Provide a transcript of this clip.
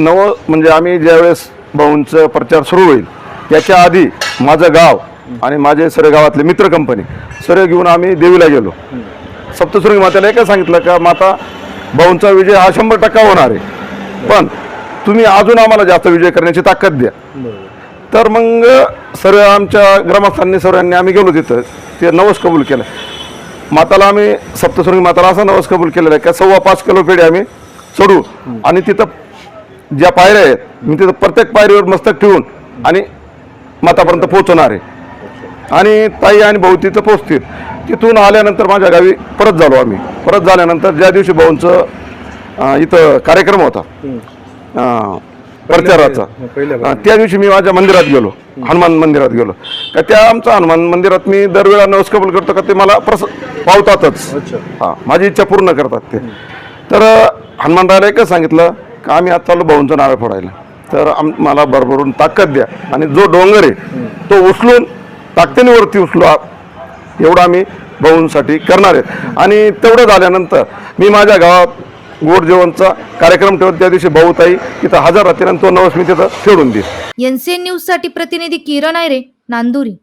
नव म्हणजे आम्ही ज्यावेळेस भाऊंचं प्रचार सुरू होईल त्याच्या आधी माझं गाव आणि माझे सर्व गावातले मित्र कंपनी सर्व घेऊन आम्ही देवीला गेलो. सप्तशृंगी मातेला एकच सांगितलं का माता भाऊंचा विजय हा शंभर टक्का होणार आहे. पण तुम्ही अजून आम्हाला जास्त विजय करण्याची ताकद द्या. तर मग सर्व आमच्या ग्रामस्थांनी सर्वांनी आम्ही गेलो तिथं. ते नवस कबूल केलं. माताला आम्ही सप्तशृंगी माताला असा नवस कबूल केलेला आहे का सव्वा पाच किलो पेढे आम्ही चढू. आणि तिथं ज्या पायऱ्या आहेत मी तिथं प्रत्येक पायरीवर मस्तक ठेवून आणि मातापर्यंत पोहोचवणार आहे. आणि ताई आणि भाऊ तिथं पोचतील तिथून आल्यानंतर माझ्या गावी परत झालो आम्ही. परत झाल्यानंतर ज्या दिवशी भाऊंचं इथं कार्यक्रम होता प्रचाराचा त्या दिवशी मी माझ्या मंदिरात गेलो हनुमान मंदिरात गेलो. का त्या आमच्या हनुमान मंदिरात मी दरवेळा नवस कबूल करतो का ते मला प्रस पावतातच. हा माझी इच्छा पूर्ण करतात ते. तर हनुमानरायला एकच सांगितलं का आम्ही आता चाललो भाऊंचं नारळ फोडायला? तर आम मला भरभरून ताकद द्या. आणि जो डोंगर आहे तो उचलून ताकदीने वरती उचलू आ- एवढं आम्ही भाऊंसाठी करणार आहेत आणि तेवढं झाल्यानंतर मी माझ्या गावात गोड जेवणचा कार्यक्रम ठेवत त्या दिवशी भाऊताई तिथं हजर राहतील आणि तो नवस मी तिथं फेडून देईल. एनसीएन न्यूजसाठी प्रतिनिधी किरण आयरे नांदुरी.